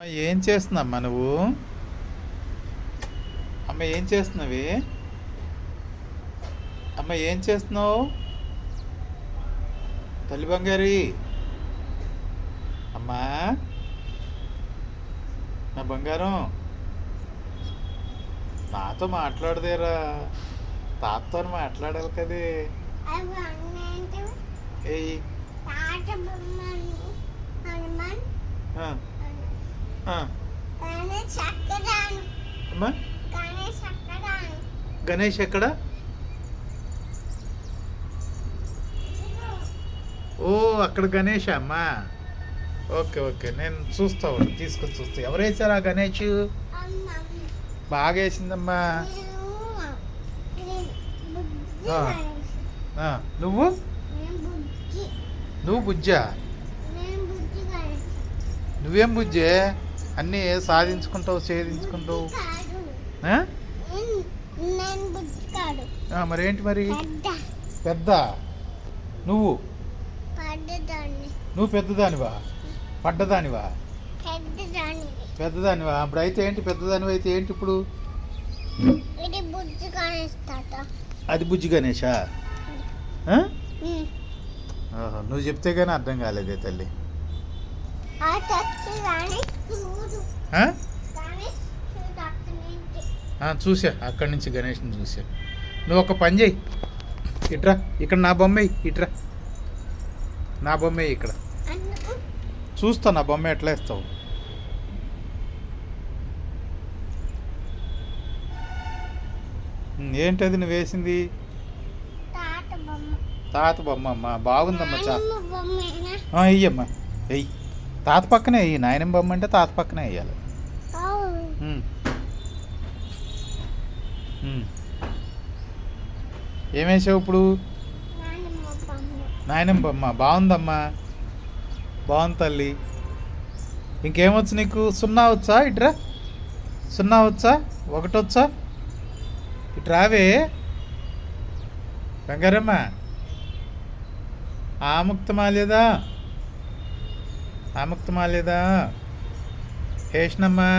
అమ్మ, ఏం చేస్తున్నామ్మా నువ్వు? అమ్మ ఏం చేస్తున్నావి? అమ్మ ఏం చేస్తున్నావు? తల్లి బంగారి. అమ్మా నా బంగారం. నాతో మాట్లాడదేరా. తాతతో మాట్లాడాలి కదే. ఏయ్. అమ్మా? గణేష్ ఎక్కడ? ఓ అక్కడ గణేష్ అమ్మా. Okay okay. నేను చూస్తా ఉండు తీసుకొని చూస్తా. ఎవరు వేసారు ఆ గణేష్? బాగా వేసిందమ్మా. నువ్వు? నువ్వు బుజ్జా? నువ్వేం బుజ్జే? అన్నీ సాధించుకుంటావు ఛేదించుకుంటావు? మరేంటి మరి? పెద్ద. నువ్వు? నువ్వు పెద్దదానివా? పడ్డదానివా? పెద్దదానివా. అప్పుడు అయితే ఏంటి? పెద్దదానివి అయితే ఏంటి ఇప్పుడు? అది బుజ్జి గణేషా? నువ్వు చెప్తే కానీ అర్థం కాలేదే తల్లి. చూసా. అక్కడి నుంచి గణేష్ని చూసా. నువ్వు ఒక పని చేయి. ఇట్రా. ఇక్కడ నా బొమ్మ ఇట్రా. నా బొమ్మ ఇక్కడ. చూస్తా నా బొమ్మ ఎట్లా వేస్తావు. ఉమ్, ఏంటది నువ్వు వేసింది? తాత బొమ్మ. అమ్మ. బాగుందమ్మా చా. వెయ్యమ్మా వెయ్యి తాత పక్కనే వెయ్యి నాయనమ్మ బొమ్మ అంటే తాత పక్కనే వెయ్యాలి అవును. ఉమ్. ఉమ్. ఏం వేసావు ఇప్పుడు? నాయనమ్మ బొమ్మ. బాగుందమ్మా. బాగుంది తల్లి. ఇంకేమొచ్చు నీకు? సున్నా వచ్చా ఇట్రా? సున్నా వచ్చా? ఒకటి వచ్చా? ఇటు రావే. బంగారమ్మ. ఆముక్తమా లేదా? హేష్ణమ్మా.